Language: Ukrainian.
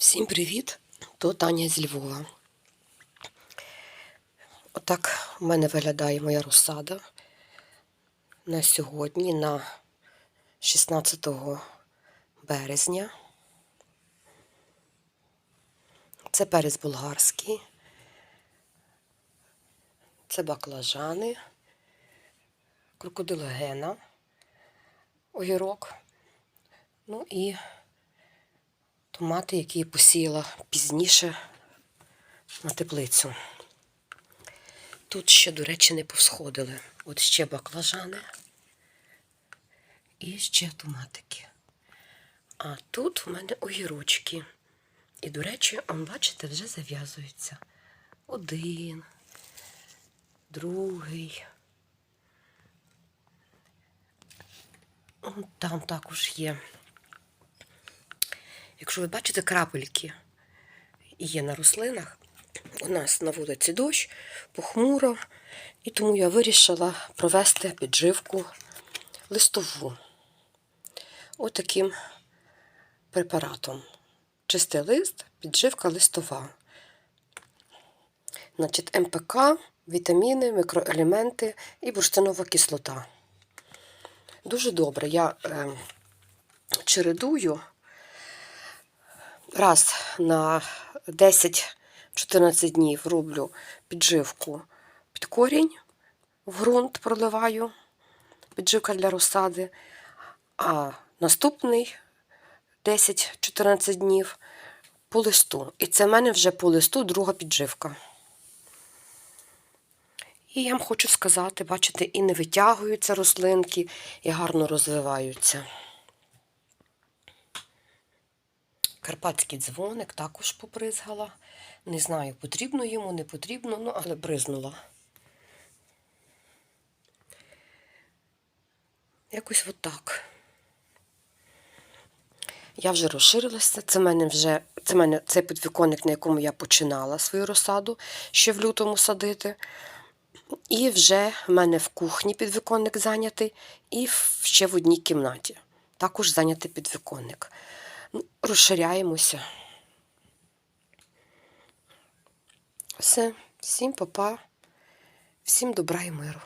Всім привіт! Тут Таня з Львова. Отак в мене виглядає моя розсада на сьогодні, на 16 березня. Це перець болгарський, це баклажани, крокодилогена, огірок, ну і томати, які я посіяла пізніше на теплицю. Тут ще, до речі, не повсходили. От ще баклажани і ще томатики. А тут в мене огірочки. І, до речі, он, бачите, вже зав'язуються. Один, другий. Там також є. Якщо ви бачите крапельки є на рослинах, у нас на вулиці дощ, похмуро, і тому я вирішила провести підживку листову отаким препаратом. Чистий лист, підживка листова. Значить, МПК, вітаміни, мікроелементи і бурштинова кислота. Дуже добре. Я е, чередую раз на 10-14 днів роблю підживку під корінь, в ґрунт проливаю, підживка для розсади, а наступний 10-14 днів по листу. І це в мене вже по листу друга підживка. І я вам хочу сказати, бачите, і не витягуються рослинки, і гарно розвиваються. Карпатський дзвоник також попризгала. Не знаю, потрібно йому, не потрібно, ну, але бризнула. Якось отак. Я вже розширилася. Це в мене вже це мене цей підвіконник, на якому я починала свою розсаду ще в лютому садити. І вже в мене в кухні підвіконник зайнятий, і ще в одній кімнаті. Також зайнятий підвіконник. Розширяємося. Все, всім папа, всім добра і миру.